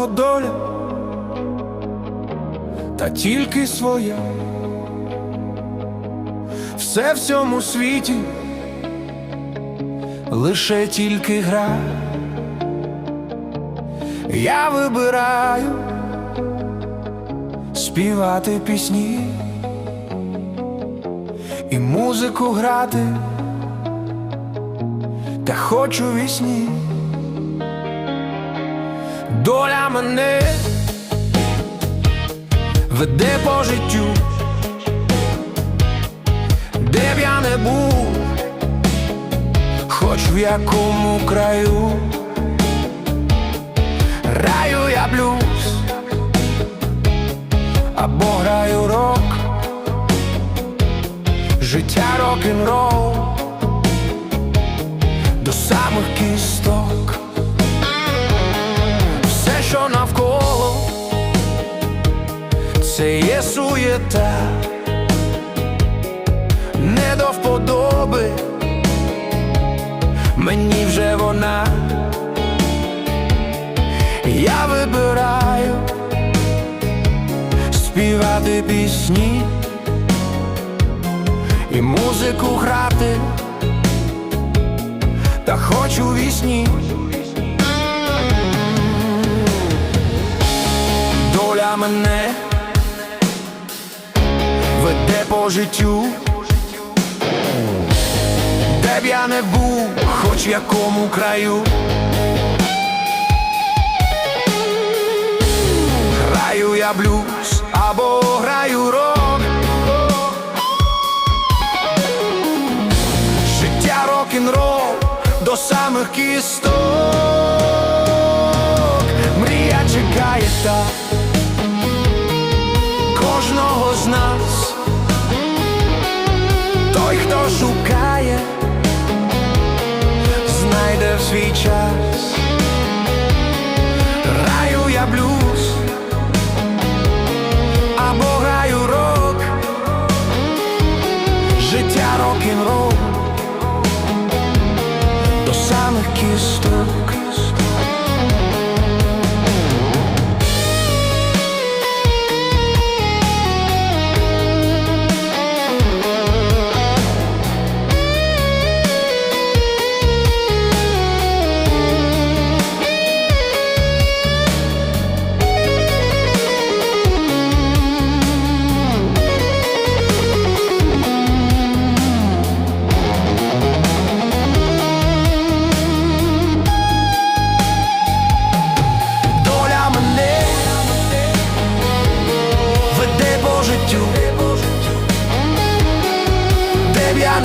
кожного доля, та тільки своя. Все в цьому світі лише тільки гра. Я вибираю співати пісні і музику грати, та хочу вісні. Доля мене веде по життю, де б я не був, хоч в якому краю, граю я блюз або граю рок, життя рок-н-рол. до це є суєта, не до вподоби, мені вже вона, я вибираю співати пісні і музику грати, та хочу вісні. доля мене веде життю, де б я не був, хоч в якому краю. Граю я блюз або граю рок. Життя рок-н-рол до самих кісток. Мрія чекає так кожного з нас, хто шукає, знайде в свій час. Граю я блюз або граю рок, життя рок-н-рол до самих кісток.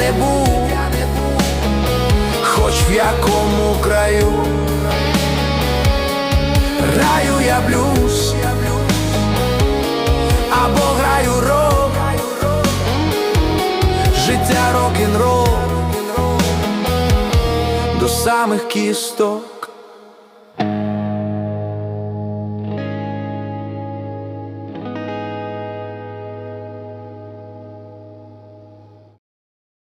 Не був, хоч в якому краю, раю я блюз. Або граю рок, життя рок-н-рол. До самих кісток.